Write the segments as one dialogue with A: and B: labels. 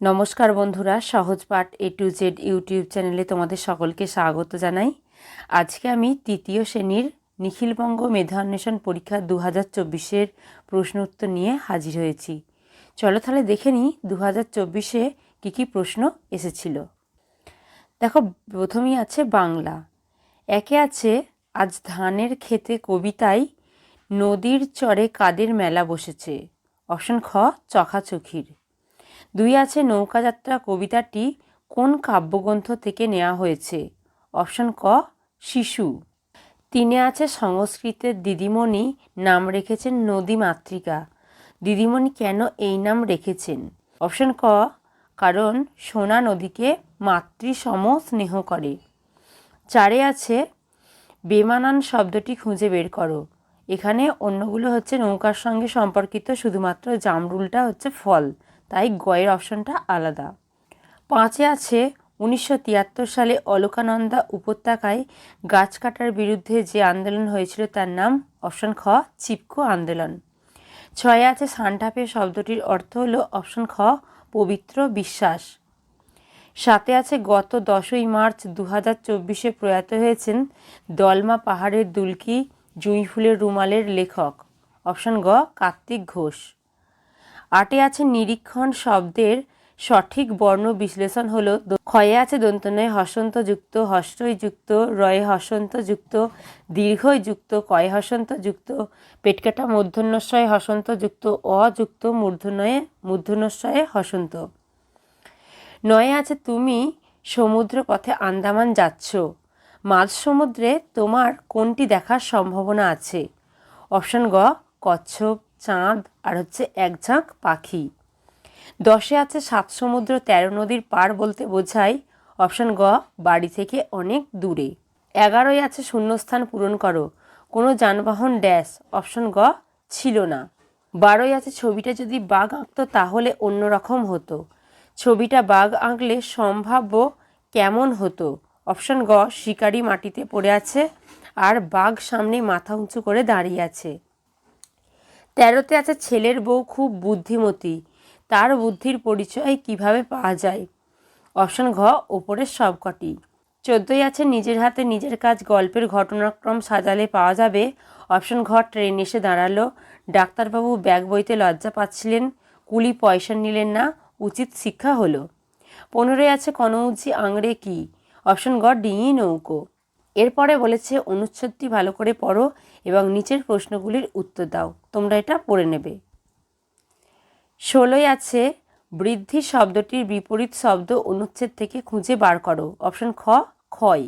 A: নমস্কার বন্ধুরা, সহজ পাঠ এ টু জেড ইউটিউব চ্যানেলে তোমাদের সকলকে স্বাগত জানাই। আজকে আমি তৃতীয় শ্রেণির নিখিলবঙ্গ মেধা অন্বেষণ পরীক্ষা দু হাজার চব্বিশের প্রশ্ন উত্তর নিয়ে হাজির হয়েছি। চলো তাহলে দেখে নিই দু হাজার চব্বিশে কী কী প্রশ্ন এসেছিল। দেখো, প্রথমেই আছে বাংলা। একে আছে, আজ ধানের ক্ষেতে কবিতায় নদীর চরে কাদের মেলা বসেছে? অপশন খ, চখাচখির। দুই আছে নৌকাযাত্রা কবিতাটি কোন কাব্যগ্রন্থ থেকে নেওয়া হয়েছে? অপশন ক, শিশু। তিনে আছে সংস্কৃতের দিদিমণি নাম রেখেছেন নদী মাতৃকা। দিদিমণি কেন এই নাম রেখেছেন? অপশন ক, কারণ সোনা নদীকে মাতৃসম স্নেহ করে। চারে আছে, বেমানান শব্দটি খুঁজে বের করো। এখানে অন্যগুলো হচ্ছে নৌকার সঙ্গে সম্পর্কিত, শুধুমাত্র জামরুলটা হচ্ছে ফল। তাই গয়ের অপশনটা আলাদা। পাঁচে আছে উনিশশো তিয়াত্তর সালে অলকানন্দা উপত্যকায় গাছ কাটার বিরুদ্ধে যে আন্দোলন হয়েছিল তার নাম অপশন খ, চিপকো আন্দোলন। ছয়ে আছে সান্টাফে শব্দটির অর্থ হলো অপশন খ, পবিত্র বিশ্বাস। সাথে আছে গত দশই মার্চ দু হাজার চব্বিশে প্রয়াত হয়েছেন দলমা পাহাড়ের দুলকি জুঁই ফুলের রুমালের লেখক। অপশন গ, কার্তিক ঘোষ। আটে আছে নিরীক্ষণ শব্দের সঠিক বর্ণ বিশ্লেষণ হলো ক্ষয়ে আছে দন্তনয় হসন্তযুক্ত হস্যযুক্ত রয়ে হসন্তযুক্ত দীর্ঘযুক্ত কয় হসন্তযুক্ত পেটকাটা মূর্ধন্যশয়ে হসন্তযুক্ত অযুক্ত মূর্ধন্যয়ে মূর্ধন্যশয়ে হসন্ত। নয়ে আছে তুমি সমুদ্র পথে আন্দামান যাচ্ছ। মাঝ সমুদ্রে তোমার কোনটি দেখার সম্ভাবনা আছে? অপশন গ, কচ্ছপ চাঁদ আর হচ্ছে এক ঝাঁক পাখি। দশে আছে সাত সমুদ্র, তেরো নদীর পার বলতে বোঝায়। অপশন গ, বাড়ি থেকে অনেক দূরে। এগারোই আছে শূন্যস্থান পূরণ করো। কোনো যানবাহন ড্যাশ, অপশন গ, ছিল না। বারোই আছে ছবিটা যদি বাঘ আঁকতো তাহলে অন্যরকম হতো। ছবিটা বাঘ আঁকলে সম্ভাব্য কেমন হতো? অপশন গ, শিকারি মাটিতে পড়ে আছে আর বাঘ সামনে মাথা উঁচু করে দাঁড়িয়ে আছে। তেরোতে আছে ছেলের বউ খুব বুদ্ধিমতী। তার বুদ্ধির পরিচয় কীভাবে পাওয়া যায়? অপশন ঘ, ওপরের সবকটি। চোদ্দোই আছে নিজের হাতে নিজের কাজ, গল্পের ঘটনাক্রম সাজালে পাওয়া যাবে। অপশন ঘ, ট্রেন এসে দাঁড়াল। ডাক্তারবাবু ব্যাগ বইতে লজ্জা পাচ্ছিলেন, কুলি পয়সা নিলেন না, উচিত শিক্ষা হলো। পনেরোই আছে কনৌজি, আংড়ে কি? অপশন গ ডিঙি নৌকো। এরপরে বলেছে, অনুচ্ছেদটি ভালো করে পড়ো এবং নিচের প্রশ্নগুলির উত্তর দাও। তোমরা এটা পড়ে নেবে। ষোলোই আছে, বৃদ্ধি শব্দটির বিপরীত শব্দ অনুচ্ছেদ থেকে খুঁজে বার করো। অপশন খ, ক্ষয়।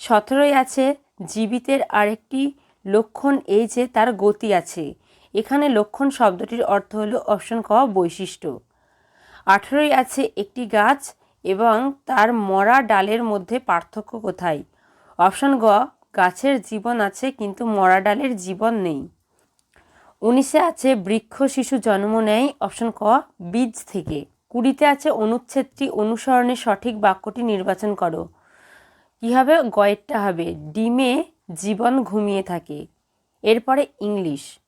A: সতেরোই আছে, জীবিতের আরেকটি লক্ষণ এই যে তার গতি আছে। এখানে লক্ষণ শব্দটির অর্থ হলো অপশন ক, বৈশিষ্ট্য। আঠেরোই আছে, একটি গাছ এবং তার মরা ডালের মধ্যে পার্থক্য কোথায়? অপশন গ গাছের জীবন আছে, কিন্তু মরা ডালের জীবন নেই। উনিশে আছে, বৃক্ষ শিশু জন্ম নেয়, অপশন ক, বীজ থেকে। কুড়িতে আছে, অনুচ্ছেদটি, অনুসরণে সঠিক বাক্যটি নির্বাচন করো। কী হবে? গয়েরটা হবে। ডিমে জীবন ঘুমিয়ে থাকে। এরপরে ইংলিশ।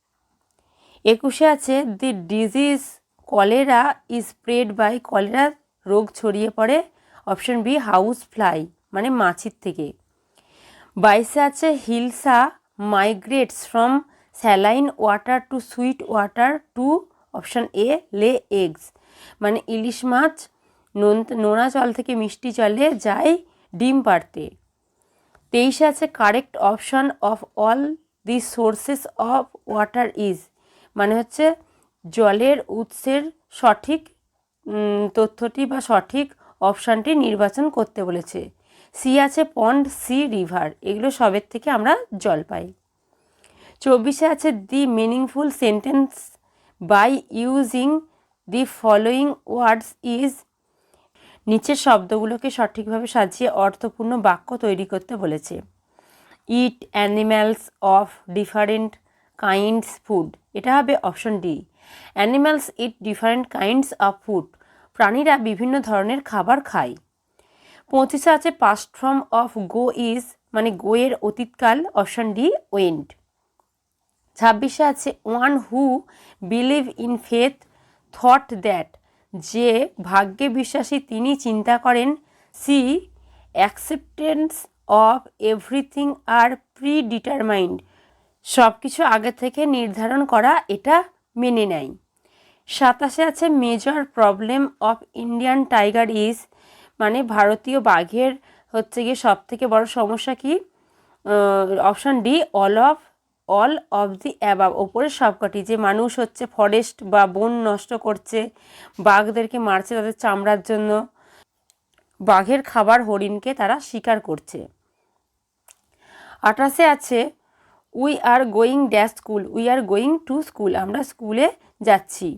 A: একুশে আছে, the disease cholera is spread by cholera, রোগ ছড়িয়ে পড়ে। অপশন বি, হাউস ফ্লাই মানে মাছির থেকে। বাইশে আছে hilsa migrates from saline water to sweet water to option A, lay eggs. মানে ইলিশ মাছ নুন জল থেকে মিষ্টি জলে যায় ডিম পাড়তে। তেইশে আছে correct option of all the sources of water is. মানে হচ্ছে জলের উৎসের সঠিক তথ্যটি বা সঠিক অপশানটি নির্বাচন করতে বলেছে। সি আছে পন্ড সি রিভার এগুলো সবের থেকে আমরা জল পাই। চব্বিশে আছে the meaningful sentence by using the following words is নিচের শব্দগুলোকে সঠিকভাবে সাজিয়ে অর্থপূর্ণ বাক্য তৈরি করতে বলেছে। Eat animals of different kinds food এটা হবে option D animals eat different kinds of food প্রাণীরা বিভিন্ন ধরনের খাবার খায়। পঁচিশে আছে past form of go is মানে গো এর অতীতকাল, অপশন ডি ওয়েন্ড ছাব্বিশে আছে, one who believe in faith thought that যে ভাগ্যে বিশ্বাসী তিনি চিন্তা করেন, সি অ্যাকসেপ্টেন্স অফ এভরিথিং আর প্রি ডিটারমাইন্ড সব কিছু আগে থেকে নির্ধারণ করা, এটা মেনে নেয়। সাতাশে আছে, major problem of Indian tiger is মানে ভারতীয় বাঘের হচ্ছে গিয়ে সব থেকে বড় সমস্যা কি? Option D all of all of the above ওপরের সবকটি। যে মানুষ হচ্ছে ফরেস্ট বা বন নষ্ট করছে, বাঘদেরকে মারছে তাদের চামড়ার জন্য, বাঘের খাবার হরিণকে তারা শিকার করছে। আঠাশে আছে we are going dash school we are going to school আমরা স্কুলে যাচ্ছি।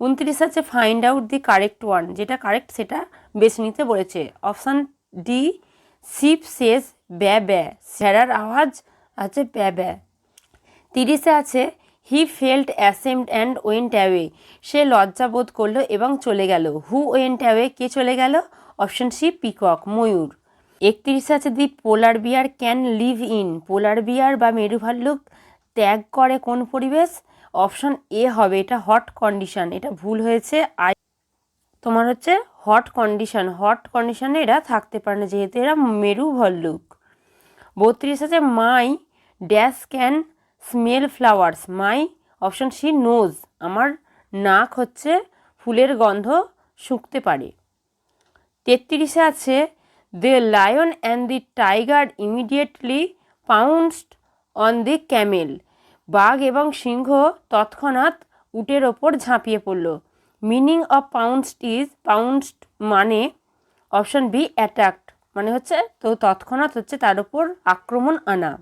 A: উনত্রিশ আছে find out the correct one যেটা কারেক্ট সেটা বেছে নিতে বলেছে। অপশান ডি শিপ শেষ ব্যা ব্যা স্যারার আওয়াজ আছে ব্যা ব্যা তিরিশে আছে he felt ashamed and went away সে লজ্জা বোধ করল এবং চলে গেল। হু ওয়েন্ট অ্যাওয়ে কে চলে গেল? অপশন সি পিকক ময়ূর। একত্রিশে আছে the polar bear can live in polar bear বা মেরুভাল্লুক ত্যাগ করে কোন পরিবেশ? অপশন এ হবে, এটা হট কন্ডিশন এটা ভুল হয়েছে। আই তোমার হচ্ছে হট কন্ডিশন হট কন্ডিশনে এরা থাকতে পারে না, যেহেতু এরা মেরু ভল্লুক বত্রিশ আছে my dash can smell flowers my option C nose আমার নাক হচ্ছে ফুলের গন্ধ শুঁকতে পারে। তেত্রিশে আছে the lion and the tiger immediately pounced on the camel বাঘ এবং সিংহ তৎক্ষণাৎ উটের ওপর ঝাঁপিয়ে পড়ল। Meaning of pounced is pounced মানে অপশন বি অ্যাট্যাক্ট মানে হচ্ছে তো তৎক্ষণাৎ হচ্ছে তার উপর আক্রমণ আনা।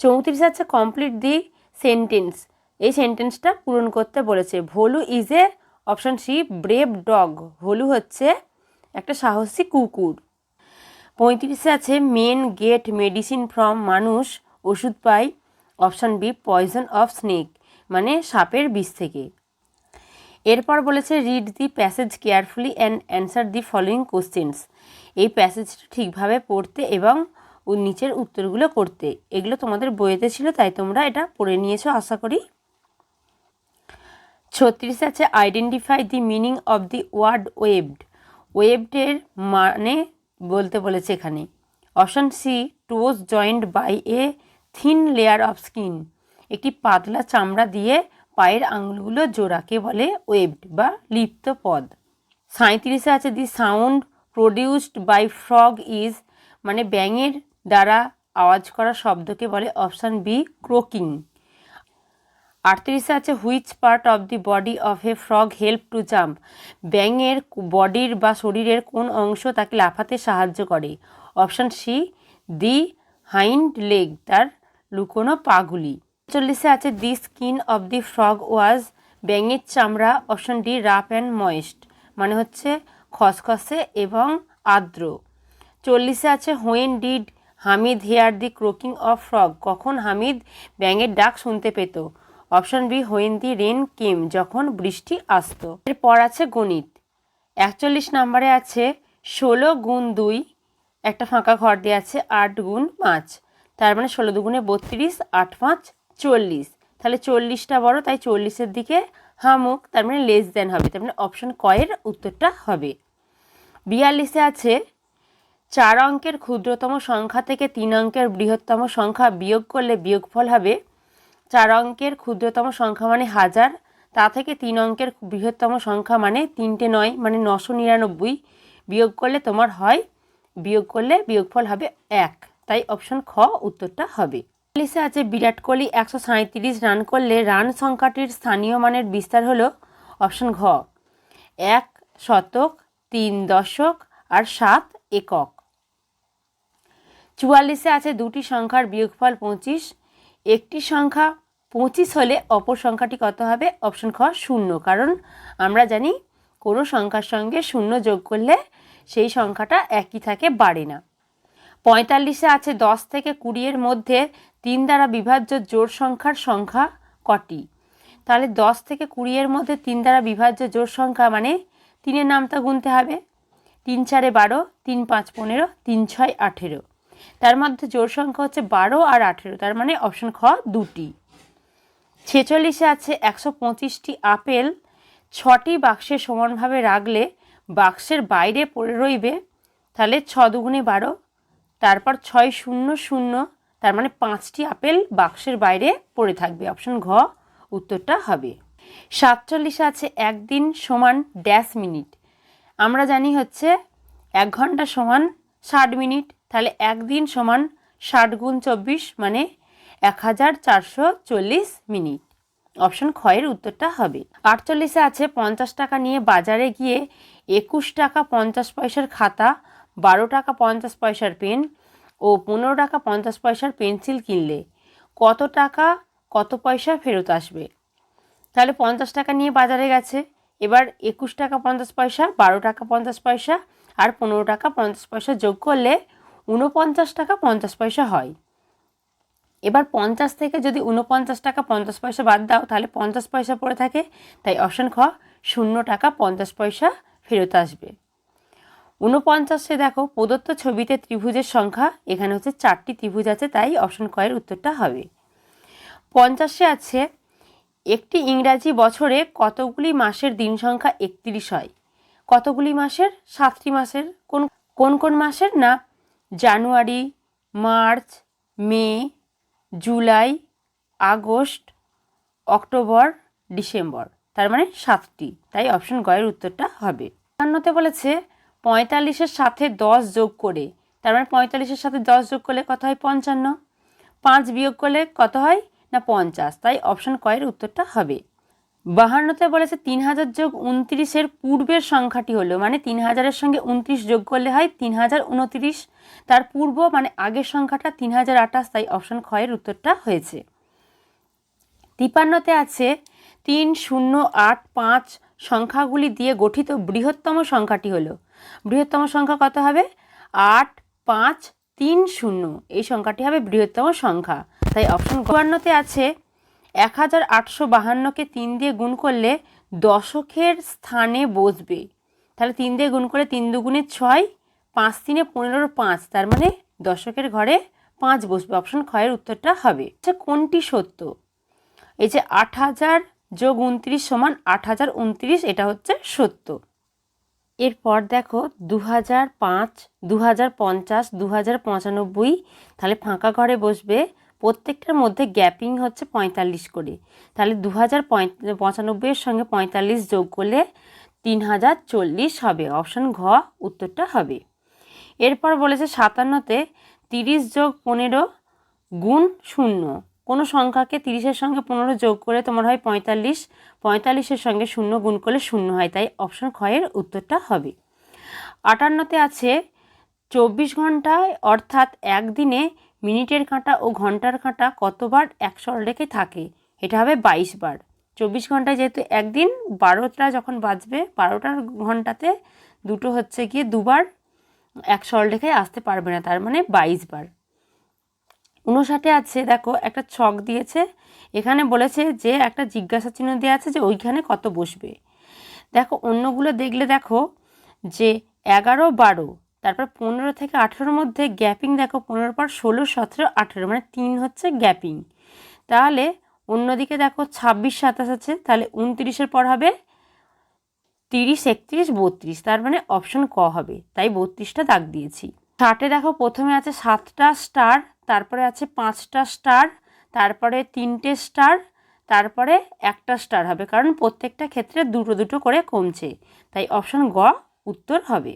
A: চৌত্রিশ আছে কমপ্লিট দি সেন্টেন্স এই সেন্টেন্সটা পূরণ করতে বলেছে। Bholu is a option C brave dog Bholu হচ্ছে একটা সাহসী কুকুর। পঁয়ত্রিশে আছে মেন গেট মেডিসিন ফ্রম মানুষ, ওষুধ পায়। Option B poison of snake মানে সাপের বিষ থেকে। এরপর বলেছে read the passage carefully and answer the following questions এই প্যাসেজটা ঠিকভাবে পড়তে এবং নিচের উত্তরগুলো করতে। এগুলো তোমাদের বইয়েতে ছিল, তাই তোমরা এটা পড়ে নিয়েছো, আশা করি। ছত্রিশ আছে identify the meaning of the word webbed ওয়েবডের মানে বলতে বলেছে এখানে। Option C toes joined by a thin layer of skin. একটি পাতলা চামড়া দিয়ে পায়ের আঙুলগুলো জোড়াকে বলে ওয়েবড বা লিপ্ত পদ। সাঁত্রিশে আছে the sound produced by frog is মানে ব্যাঙের দ্বারা আওয়াজ করা শব্দকে বলে অপশান বি ক্রোকিং। আটত্রিশে আছে which part of the body of a frog help to jump. ব্যাঙের বডির বা শরীরের কোন অংশ তাকে লাফাতে সাহায্য করে? Option C the hind leg, তার লুকোনো পাগুলি। চল্লিশে আছে, the skin of the frog was ব্যাঙের চামড়া option D, rough and moist মানে হচ্ছে খসখসে এবং আর্দ্র। চল্লিশে আছে, when did Hamid hear the croaking of frog কখন হামিদ ব্যাঙের ডাক শুনতে পেত? Option B, when the rain came যখন বৃষ্টি আসতো। এরপর আছে, গণিত একচল্লিশ নম্বরে আছে, ষোলো গুণ দুই একটা ফাঁকা ঘর দিয়ে আছে, আট গুণ পাঁচ তার মানে ষোলো দুগুণে বত্রিশ, আট পাঁচ, চল্লিশ। তাহলে চল্লিশটা বড়, তাই চল্লিশের দিকে হামুক, তার মানে লেস দেন হবে। তার মানে অপশন কয়ের উত্তরটা হবে। বিয়াল্লিশে আছে, চার অঙ্কের ক্ষুদ্রতম সংখ্যা থেকে তিন অঙ্কের বৃহত্তম সংখ্যা বিয়োগ করলে বিয়োগফল হবে। চার অঙ্কের ক্ষুদ্রতম সংখ্যা মানে হাজার, তা থেকে তিন অঙ্কের বৃহত্তম সংখ্যা মানে তিনটে নয় মানে নশো নিরানব্বই। বিয়োগ করলে তোমার হয়, বিয়োগ করলে বিয়োগফল হবে এক। তাই অপশন খ উত্তরটা হবে। লিসে আছে, বিরাট কোহলি একশো সাঁত্রিশ রান করলে রান সংখ্যাটির স্থানীয় মানের বিস্তার হলো অপশন ঘ। এক শতক, তিন দশক আর সাত একক। চুয়াল্লিশে আছে, দুটি সংখ্যার বিয়োগফল পঁচিশ। একটি সংখ্যা পঁচিশ হলে অপর সংখ্যাটি কত হবে? অপশন খ শূন্য। কারণ আমরা জানি কোনো সংখ্যার সঙ্গে শূন্য যোগ করলে সেই সংখ্যাটা একই থাকে, বাড়ে না। পঁয়তাল্লিশে আছে দশ থেকে কুড়িয়ের মধ্যে তিন দ্বারা বিভাজ্য জোড় সংখ্যার সংখ্যা কটি? তাহলে দশ থেকে কুড়িয়ের মধ্যে তিন দ্বারা বিভাজ্য জোড় সংখ্যা মানে তিনের নামটা গুনতে হবে। তিন চারে বারো, তিন পাঁচ পনেরো, তিন ছয় আঠেরো। তার মধ্যে জোড় সংখ্যা হচ্ছে বারো আর আঠেরো, তার মানে অপশন খ দুটি। ছেচল্লিশে আছে একশো পঁচিশটি আপেল। ছটি বাক্সে সমানভাবে রাখলে বাক্সের বাইরে পড়ে রইবে, তাহলে ছ দুগুণে বারো তারপর ছয় শূন্য শূন্য, তার মানে পাঁচটি আপেল বাক্সের বাইরে পড়ে থাকবে। অপশন ঘ, উত্তরটা হবে। সাতচল্লিশে আছে একদিন সমান ড্যাশ মিনিট। আমরা জানি হচ্ছে এক ঘণ্টা সমান ষাট মিনিট, তাহলে একদিন সমান ষাট গুণ চব্বিশ মানে এক হাজার চারশো চল্লিশ মিনিট। অপশন ক্ষয়ের উত্তরটা হবে। আটচল্লিশে আছে পঞ্চাশ টাকা নিয়ে বাজারে গিয়ে একুশ টাকা পঞ্চাশ পয়সার খাতা বারো টাকা পঞ্চাশ পয়সার পেন ও পনেরো টাকা পঞ্চাশ পয়সার পেন্সিল কিনলে কত টাকা, কত পয়সা ফেরত আসবে? তাহলে পঞ্চাশ টাকা নিয়ে বাজারে গেছে। এবার একুশ টাকা পঞ্চাশ পয়সা, বারো টাকা পঞ্চাশ পয়সা আর পনেরো টাকা পঞ্চাশ পয়সা যোগ করলে উনপঞ্চাশ টাকা পঞ্চাশ পয়সা হয়। এবার পঞ্চাশ থেকে যদি উনপঞ্চাশ টাকা পঞ্চাশ পয়সা বাদ দাও, তাহলে পঞ্চাশ পয়সা পড়ে থাকে। তাই অপশন খ, শূন্য টাকা পঞ্চাশ পয়সা ফেরত আসবে। উনপঞ্চাশে দেখো প্রদত্ত ছবিতে ত্রিভুজের সংখ্যা, এখানে হচ্ছে চারটি ত্রিভুজ আছে, তাই অপশন কয়ের উত্তরটা হবে। পঞ্চাশে আছে, একটি ইংরাজি বছরে কতগুলি মাসের দিন সংখ্যা একত্রিশ হয়? কতগুলি মাসের? সাতটি মাসের। কোন কোন কোন মাসের? না, January, March, May, July, August, October, December. তার মানে সাতটি, তাই অপশন গয়ের উত্তরটা হবে। বলেছে পঁয়তাল্লিশের সাথে দশ যোগ করে, তার মানে পঁয়তাল্লিশের সাথে দশ যোগ করলে কত হয়? পঞ্চান্ন। পাঁচ বিয়োগ করলে কত হয়? না, পঞ্চাশ। তাই অপশন কয়ের উত্তরটা হবে। বাহান্নতে বলেছে তিন হাজার যোগ উনত্রিশের পূর্বের সংখ্যাটি হলো মানে তিন হাজারের সঙ্গে উনত্রিশ যোগ করলে হয় তিন হাজার উনত্রিশ। তার পূর্ব মানে আগের সংখ্যাটা তিন হাজার আঠাশ, তাই অপশন ক্ষয়ের উত্তরটা হয়েছে। তিপান্নতে আছে তিন শূন্য আট পাঁচ সংখ্যাগুলি দিয়ে গঠিত বৃহত্তম সংখ্যাটি হলো বৃহত্তম সংখ্যা কত হবে? আট, পাঁচ, তিন, শূন্য। এই সংখ্যাটি হবে বৃহত্তম সংখ্যা। তাই অপশন চুয়ান্নতে আছে এক হাজার আটশো বাহান্নকে তিন দিয়ে গুণ করলে দশকের স্থানে বসবে। তাহলে তিন দিয়ে গুণ করে তিন দুগুণে ছয়, পাঁচ তিনে পনেরো পাঁচ, তার মানে দশকের ঘরে পাঁচ বসবে। অপশন ক্ষয়ের উত্তরটা হবে। আচ্ছা কোনটি সত্য? এই যে আট হাজার যোগ উনত্রিশ সমান আট হাজার উনত্রিশ, এটা হচ্ছে সত্য। এরপর দেখো দু হাজার পাঁচ দু হাজার পঞ্চাশ দু হাজার পঁচানব্বই, তাহলে ফাঁকা ঘরে বসবে, প্রত্যেকটার মধ্যে গ্যাপিং হচ্ছে পঁয়তাল্লিশ করে। তাহলে দু হাজার পঁচানব্বইয়ের সঙ্গে পঁয়তাল্লিশ যোগ করলে তিন হাজার চল্লিশ হবে, অপশান ঘ, উত্তরটা হবে। এরপর বলেছে সাতান্নতে তিরিশ যোগ পনেরো গুণ শূন্য। কোনো সংখ্যাকে তিরিশের সঙ্গে পনেরো যোগ করে তোমার হয় পঁয়তাল্লিশ, পঁয়তাল্লিশের সঙ্গে শূন্য গুণ করলে শূন্য হয়, তাই অপশন ক্ষয়ের উত্তরটা হবে। আটান্নতে আছে, চব্বিশ ঘন্টায় অর্থাৎ একদিনে মিনিটের কাঁটা ও ঘণ্টার কাঁটা কতবার এক সরলরেখে থাকে? এটা হবে বাইশ বার। চব্বিশ ঘন্টায় যেহেতু একদিন, বারোটা যখন বাজবে বারোটার ঘন্টাতে দুটো হচ্ছে গিয়ে দুবার এক সরলরেখায় আসতে পারবে না, তার মানে বাইশ বার। উনষাটে আছে, দেখো, একটা ছক দিয়েছে। এখানে বলেছে যে, একটা জিজ্ঞাসা চিহ্ন দেওয়া আছে যে, ওইখানে কত বসবে। দেখো, অন্যগুলো দেখলে দেখো যে, এগারো, বারো, তারপর পনেরো থেকে আঠেরোর মধ্যে গ্যাপিং দেখো পনেরোর পর ষোলো, সতেরো, আঠেরো মানে তিন হচ্ছে গ্যাপিং। তাহলে অন্যদিকে দেখো, ছাব্বিশ, সাতাশ আছে, তাহলে উনত্রিশের পর হবে তিরিশ, একত্রিশ, বত্রিশ, তার মানে অপশন ক হবে। তাই বত্রিশটা দাগ দিয়েছি। ষাটে দেখো, প্রথমে আছে সাতটা স্টার তারপরে আছে পাঁচটা স্টার তারপরে তিনটে স্টার তারপরে একটা স্টার হবে। কারণ প্রত্যেকটা ক্ষেত্রে দুটো দুটো করে কমছে। তাই অপশন গ, উত্তর হবে।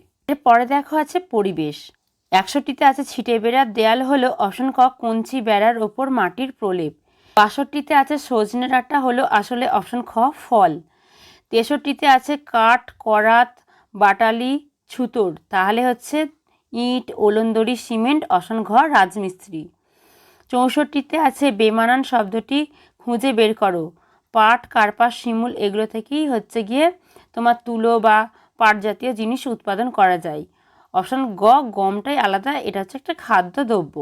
A: পরে দেখো আছে পরিবেশ। একষট্টিতে আছে ছিটে বেড়ার দেয়াল হলো অপশন ক, কঞ্চি বেড়ার ওপর মাটির প্রলেপ। বাষট্টিতে আছে সজনে ডাঁটা হলো আসলে অপশন খ, ফল। তেষট্টিতে আছে কাঠ, করাত, বাটালি, ছুতোর। তাহলে হচ্ছে ইট, ওলন্দরি, সিমেন্ট অসন ঘর রাজমিস্ত্রি। চৌষট্টিতে আছে বেমানান শব্দটি, খুঁজে বের করো। পাট, কার্পাস, শিমুল এগুলো থেকেই হচ্ছে গিয়ে তোমার তুলো বা পাট জাতীয় জিনিস উৎপাদন করা যায়। অপশন গ, গমটাই আলাদা, এটা হচ্ছে একটা খাদ্য দ্রব্য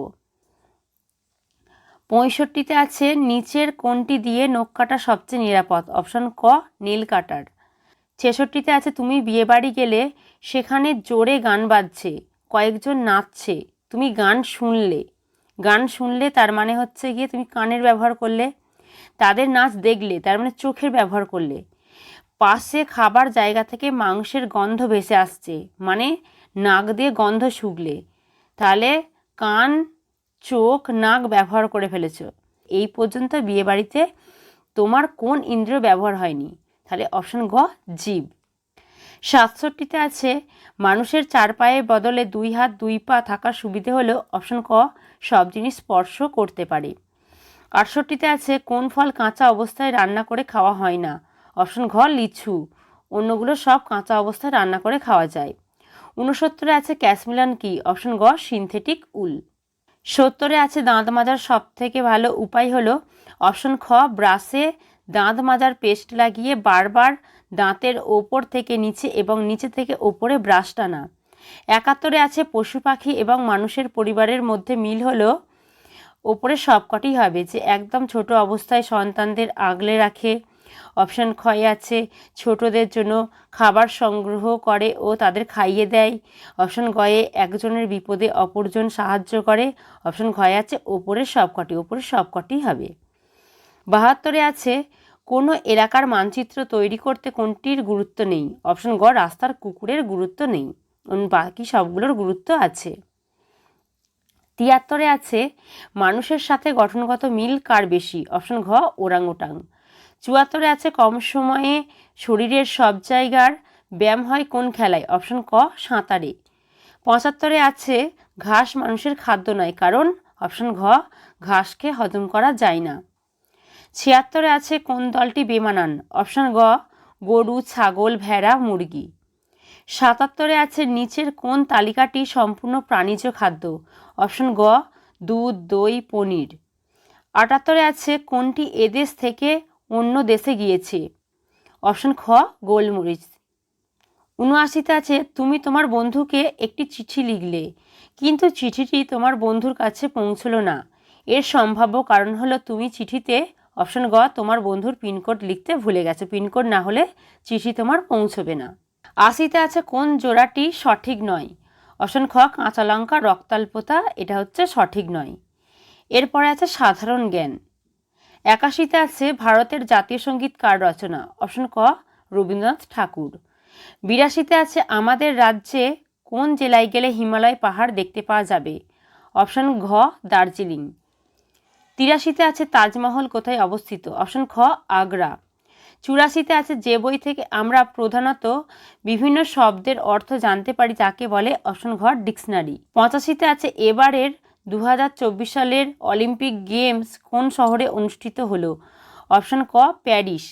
A: পঁয়ষট্টিতে আছে নিচের কোনটি দিয়ে নখ কাটা সবচেয়ে নিরাপদ? অপশন ক, নীল কাটার। ছেষট্টিতে আছে তুমি বিয়েবাড়ি গেলে সেখানে জোরে গান বাজছে। কয়েকজন নাচছে, তুমি গান শুনলে। গান শুনলে তার মানে হচ্ছে গিয়ে তুমি কানের ব্যবহার করলে, তাদের নাচ দেখলে, তার মানে চোখের ব্যবহার করলে। পাশে খাবার জায়গা থেকে মাংসের গন্ধ ভেসে আসছে মানে নাক দিয়ে গন্ধ শুকলে। তাহলে কান, চোখ, নাক ব্যবহার করে ফেলেছ। এই পর্যন্ত বিয়েবাড়িতে তোমার কোন ইন্দ্রিয় ব্যবহার হয়নি। তাহলে অপশন গ, জীব। সাতষট্টিতে আছে, মানুষের চার পায়ের বদলে দুই হাত দুই পা থাকার সুবিধে হলেও অপশন ক, সব জিনিস স্পর্শ করতে পারে। আটষট্টিতে আছে, কোন ফল কাঁচা অবস্থায় রান্না করে খাওয়া হয় না? অপশন ঘ, লিচু। অন্যগুলো সব কাঁচা অবস্থায় রান্না করে খাওয়া যায়। উনসত্তরে আছে ক্যাশমিলান কি? অপশন গ সিনথেটিক উল। সত্তরে আছে, দাঁত মাজার সব থেকে ভালো উপায় হলো অপশন খ, ব্রাশে দাঁত মাজার পেস্ট লাগিয়ে বারবার দাঁতের ওপর থেকে নিচে এবং নিচে থেকে ওপরে ব্রাশ টানা। একাত্তরে আছে পশু পাখি এবং মানুষের পরিবারের মধ্যে মিল হলো, ওপরে সবকটি হবে যে একদম ছোট অবস্থায় সন্তানদের আগলে রাখে। অপশান ক্ষয় আছে, ছোটদের জন্য খাবার সংগ্রহ করে ও তাদের খাইয়ে দেয়। অপশান গয়ে একজনের বিপদে অপরজন সাহায্য করে। অপশান ঘয়ে আছে, ওপরের সবকটি ওপরের সবকটি হবে। বাহাত্তরে আছে কোনো এলাকার মানচিত্র তৈরি করতে কোনটির গুরুত্ব নেই? অপশন গ, রাস্তার কুকুরের গুরুত্ব নেই। বাকি সবগুলোর গুরুত্ব আছে। তিয়াত্তরে আছে, মানুষের সাথে গঠনগত মিল কার বেশি? অপশন ঘ ওরাং ওটাং চুয়াত্তরে আছে, কম সময়ে শরীরের সব জায়গার ব্যায়াম হয় কোন খেলায়? অপশন ক, সাঁতারে। পঁচাত্তরে আছে, ঘাস মানুষের খাদ্য নয়, কারণ অপশন ঘ, ঘাসকে হজম করা যায় না। ছিয়াত্তরে আছে কোন দলটি বেমানান? অপশন গ, গরু, ছাগল, ভেড়া, মুরগি। সাতাত্তরে আছে নিচের কোন তালিকাটি সম্পূর্ণ প্রাণীজ খাদ্য? অপশন গ, দুধ, দই, পনির। আটাত্তরে আছে কোনটি এদেশ থেকে অন্য দেশে গিয়েছে? অপশন খ, গোলমরিচ। উনআশিতে আছে, তুমি তোমার বন্ধুকে একটি চিঠি লিখলে, কিন্তু চিঠিটি তোমার বন্ধুর কাছে পৌঁছলো না। এর সম্ভাব্য কারণ হলো তুমি চিঠিতে অপশন গ, তোমার বন্ধুর পিনকোড লিখতে ভুলে গেছো। পিনকোড না হলে চিঠি তোমার পৌঁছবে না। আশিতে আছে, কোন জোড়াটি সঠিক নয়? অপশন খ, কাঁচা লঙ্কা রক্তাল্পতা এটা হচ্ছে সঠিক নয়। এরপরে আছে, সাধারণ জ্ঞান। একাশিতে আছে, ভারতের জাতীয় সংগীত কার রচনা? অপশন ক, রবীন্দ্রনাথ ঠাকুর। বিরাশিতে আছে, আমাদের রাজ্যে কোন জেলায় গেলে হিমালয় পাহাড় দেখতে পাওয়া যাবে? অপশন ঘ, দার্জিলিং। তিরাশিতে আছে তাজমহল কোথায় অবস্থিত? অপশন খ, আগ্রা। চুরাশিতে আছে যে বই থেকে আমরা প্রধানত বিভিন্ন শব্দের অর্থ জানতে পারি তাকে বলে অপশন ঘর ডিকশনারি। পঁচাশিতে আছে এবারের দু হাজার চব্বিশ সালের অলিম্পিক গেমস কোন শহরে অনুষ্ঠিত হলো? অপশন ক, প্যারিস।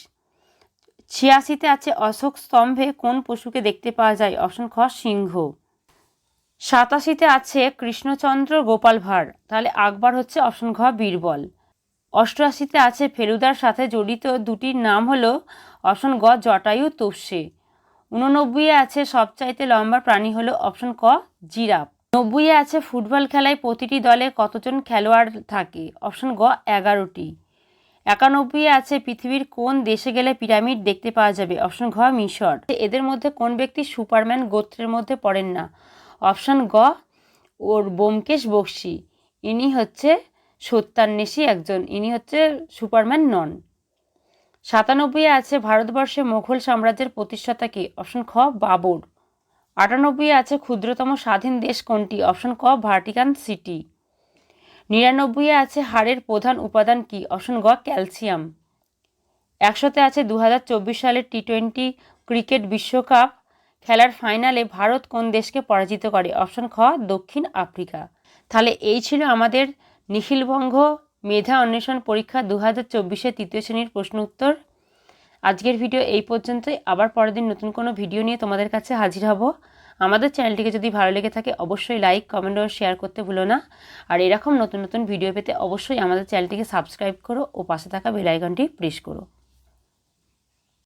A: ছিয়াশিতে আছে অশোক স্তম্ভে কোন পশুকে দেখতে পাওয়া যায়? অপশন খ, সিংহ। সাতাশিতে আছে কৃষ্ণচন্দ্র গোপাল ভাঁড়। তাহলে আকবর হচ্ছে অপশন ঘ, বীরবল। অষ্টআশিতে আছে ফেলুদার সাথে জড়িত দুটির নাম হলো অপশন গ, জটায়ু তোষে উননব্বইয়ে আছে সবচাইতে লম্বা প্রাণী হলো অপশন ক, জিরাফ। নব্বইয়ে আছে ফুটবল খেলায় প্রতিটি দলে কতজন খেলোয়াড় থাকে? অপশন গ, এগারোটি। একানব্বই আছে পৃথিবীর কোন দেশে গেলে পিরামিড দেখতে পাওয়া যাবে? অপশন ঘ, মিশর। এদের মধ্যে কোন ব্যক্তি সুপারম্যান গোত্রের মধ্যে পড়েন না? অপশন গ, ওর বোমকেশ বক্সি। ইনি হচ্ছে সত্যান্বেষী একজন। ইনি হচ্ছে সুপারম্যান নন। সাতানব্বই আছে ভারতবর্ষে মুঘল সাম্রাজ্যের প্রতিষ্ঠাতা কে? অপশন খ, বাবর। আটানব্বই আছে ক্ষুদ্রতম স্বাধীন দেশ কোনটি? অপশন ক ভার্টিকান সিটি। নিরানব্বই আছে হাড়ের প্রধান উপাদান কি? অপশন গ, ক্যালসিয়াম। একশোতে আছে দু হাজার চব্বিশ সালের টি টোয়েন্টি ক্রিকেট বিশ্বকাপ। খেলার ফাইনালে ভারত কোন দেশকে পরাজিত করে? অপশন খ, দক্ষিণ আফ্রিকা। তাহলে এই ছিল আমাদের নিখিলবঙ্গ মেধা অন্বেষণ পরীক্ষা দু হাজার চব্বিশের তৃতীয় শ্রেণির প্রশ্ন উত্তর। আজকের ভিডিও এই পর্যন্তই। আবার পরের দিন নতুন কোনো ভিডিও নিয়ে তোমাদের কাছে হাজির হব। আমাদের চ্যানেলটিকে যদি ভালো লেগে থাকে, অবশ্যই লাইক, কমেন্ট ও শেয়ার করতে ভুলো না। আর এরকম নতুন নতুন ভিডিও পেতে অবশ্যই আমাদের চ্যানেলটিকে সাবস্ক্রাইব করো ও পাশে থাকা বেল আইকনটি প্রেস করো।